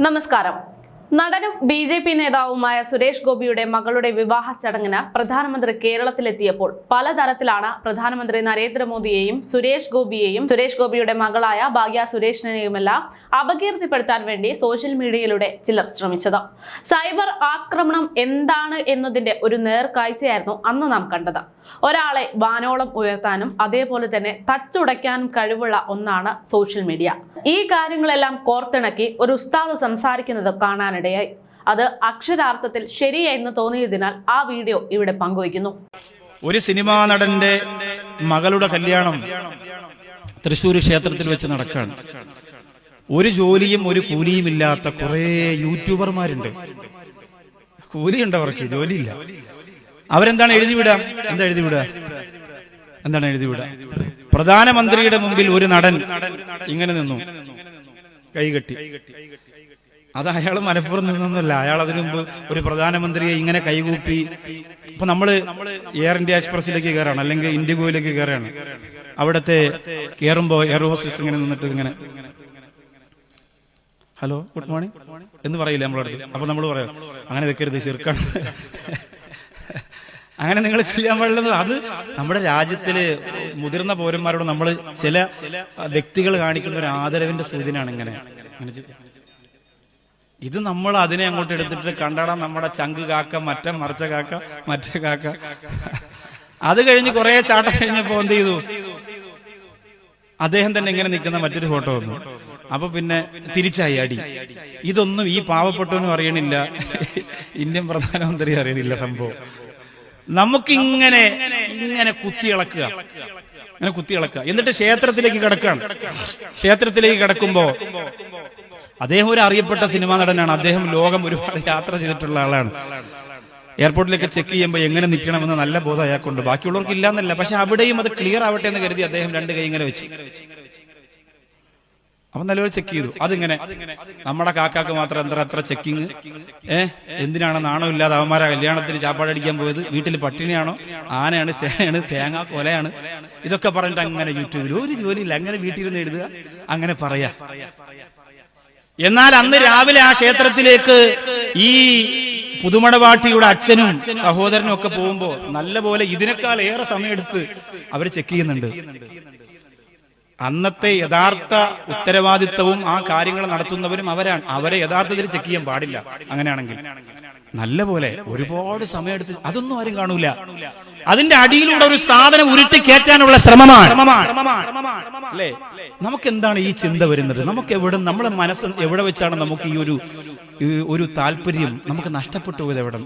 നമസ്കാരം നടനും B J P നേതാവുമായ സുരേഷ് ഗോപിയുടെ മകളുടെ വിവാഹ ചടങ്ങിന് പ്രധാനമന്ത്രി കേരളത്തിലെത്തിയപ്പോൾ പലതരത്തിലാണ് പ്രധാനമന്ത്രി നരേന്ദ്രമോദിയെയും സുരേഷ് ഗോപിയെയും സുരേഷ് ഗോപിയുടെ മകളായ ഭാഗ്യ സുരേഷിനെയുമെല്ലാം അപകീർത്തിപ്പെടുത്താൻ വേണ്ടി സോഷ്യൽ മീഡിയയിലൂടെ ചിലർ ശ്രമിച്ചത്. സൈബർ ആക്രമണം എന്താണ് എന്നതിന്റെ ഒരു നേർക്കാഴ്ചയായിരുന്നു അന്ന് നാം കണ്ടത്. ഒരാളെ വാനോളം ഉയർത്താനും അതേപോലെ തന്നെ തച്ചുടയ്ക്കാനും കഴിവുള്ള ഒന്നാണ് സോഷ്യൽ മീഡിയ. ഈ കാര്യങ്ങളെല്ലാം കോർത്തിണക്കി ഒരു ഉസ്താദ് സംസാരിക്കുന്നത് കാണാനിടയായി അത് അക്ഷരാർത്ഥത്തിൽ ശരിയെന്ന് തോന്നിയതിനാൽ ആ വീഡിയോ ഇവിടെ പങ്കുവയ്ക്കുന്നു. ഒരു സിനിമാ നടന്റെ മകളുടെ കല്യാണം തൃശ്ശൂർ ക്ഷേത്രത്തിൽ വെച്ച് നടക്കാണ്. ഒരു ജോലിയും ഒരു കൂലിയും ഇല്ലാത്ത കുറെ യൂട്യൂബർമാരുണ്ട്. കൂലിയുണ്ട് അവർക്ക് ജോലിയില്ല. അവരെന്താണ് എഴുതി വിടുക? എന്താ എഴുതി വിടുക? എന്താണ് എഴുതി വിടുക? പ്രധാനമന്ത്രിയുടെ മുമ്പിൽ ഒരു നടൻ ഇങ്ങനെ നിന്നു. കൈകെട്ടി അത് അയാൾ മലപ്പുറം നിന്നൊന്നുമല്ല. അയാൾ അതിനു മുമ്പ് ഒരു പ്രധാനമന്ത്രിയെ ഇങ്ങനെ കൈകൂപ്പി ഇപ്പൊ നമ്മൾ എയർ ഇന്ത്യ എക്സ്പ്രസിലേക്ക് കയറാണ് അല്ലെങ്കിൽ ഇൻഡിഗോയിലേക്ക് കയറാണ്. അവിടത്തെ കയറുമ്പോ എയർ ഹോസ്റ്റസ് ഇങ്ങനെ നിന്നിട്ട് ഇങ്ങനെ ഹലോ ഗുഡ് മോർണിംഗ് എന്ന് പറയില്ല നമ്മളടുത്ത് അപ്പൊ നമ്മൾ പറയാം അങ്ങനെ വെക്കരുത് ചെറുക്കാണ്. അങ്ങനെ നിങ്ങൾ ചെയ്യാൻ പാടില്ലെന്ന് അത് നമ്മുടെ രാജ്യത്തിൽ മുതിർന്ന പൗരന്മാരോട് നമ്മൾ ചില വ്യക്തികൾ കാണിക്കുന്ന ഒരു ആദരവിന്റെ സൂചനയാണ് ഇങ്ങനെ. അങ്ങനെ ഇത് നമ്മൾ അതിനെ അങ്ങോട്ട് എടുത്തിട്ട് കണ്ടടാ നമ്മുടെ ചങ്ക് കാക്ക മറ്റേ മറിച്ച കാക്ക മറ്റേ കാക്ക. അത് കഴിഞ്ഞ് കുറെ ചാട്ടം കഴിഞ്ഞപ്പോ എന്ത് ചെയ്തു? അദ്ദേഹം തന്നെ ഇങ്ങനെ നിൽക്കുന്ന മറ്റൊരു ഫോട്ടോ വന്നു. അപ്പൊ പിന്നെ തിരിച്ചായി അടി. ഇതൊന്നും ഈ പാവപ്പെട്ടവനും അറിയണില്ല. ഇന്ത്യൻ പ്രധാനമന്ത്രി അറിയണില്ല സംഭവം. നമുക്കിങ്ങനെ ഇങ്ങനെ കുത്തിയിളക്കുക ഇങ്ങനെ കുത്തിയിളക്കുക എന്നിട്ട് ക്ഷേത്രത്തിലേക്ക് കിടക്കുകയാണ്. ക്ഷേത്രത്തിലേക്ക് കിടക്കുമ്പോ അദ്ദേഹം ഒരു അറിയപ്പെട്ട സിനിമാ നടനാണ്. അദ്ദേഹം ലോകം ഒരുപാട് യാത്ര ചെയ്തിട്ടുള്ള ആളാണ്. എയർപോർട്ടിലേക്ക് ചെക്ക് ചെയ്യുമ്പോൾ എങ്ങനെ നിൽക്കണമെന്ന് നല്ല ബോധം അയാൾക്കുണ്ട്. ബാക്കിയുള്ളവർക്ക് ഇല്ലാന്നല്ല. പക്ഷെ അവിടെയും അത് ക്ലിയർ ആവട്ടെ എന്ന് കരുതി അദ്ദേഹം രണ്ട് കൈ ഇങ്ങനെ വെച്ചു. അപ്പൊ നല്ലൊരു ചെക്ക് ചെയ്തു. അതിങ്ങനെ നമ്മുടെ കാക്കാക്ക് മാത്രം എന്താ അത്ര ചെക്കിങ് ഏ? എന്തിനാണ് നാണോ ഇല്ലാതെ അവന്മാരെ കല്യാണത്തിന് ചാപ്പാടടിക്കാൻ പോയത്? വീട്ടിൽ പട്ടിണിയാണോ? ആനയാണ് ചേനയാണ് തേങ്ങ കൊലയാണ്. ഇതൊക്കെ പറഞ്ഞിട്ട് അങ്ങനെ യൂട്യൂബിൽ ഒരു ജോലിയില്ല. അങ്ങനെ വീട്ടിൽ നിന്ന് എഴുതുക അങ്ങനെ പറയാ. എന്നാൽ അന്ന് രാവിലെ ആ ക്ഷേത്രത്തിലേക്ക് ഈ പുതുമടവാട്ടിയുടെ അച്ഛനും സഹോദരനും ഒക്കെ പോകുമ്പോ നല്ലപോലെ ഇതിനേക്കാൾ ഏറെ സമയമെടുത്ത് അവർ ചെക്ക് ചെയ്യുന്നുണ്ട്. അന്നത്തെ യഥാർത്ഥ ഉത്തരവാദിത്തവും ആ കാര്യങ്ങൾ നടത്തുന്നവരും അവരാണ്. അവരെ യഥാർത്ഥത്തിൽ ചെക്ക് ചെയ്യാൻ പാടില്ല. അങ്ങനെയാണെങ്കിൽ. നല്ല പോലെ ഒരുപാട് സമയമെടുത്ത് അതൊന്നും ആരും കാണൂല. അതിന്റെ അടിയിലൂടെ ഒരു സാധനം ഉരുട്ടി കയറ്റാനുള്ള ശ്രമമാണ്. അല്ലേ? നമുക്ക് എന്താണ് ഈ ചിന്ത വരുന്നത്? നമുക്ക് എവിടെ നമ്മളെ മനസ്സ് എവിടെ വെച്ചാണ് നമുക്ക് ഈ ഒരു ഒരു താല്പര്യം നമുക്ക് നഷ്ടപ്പെട്ടു പോയത് എവിടെ?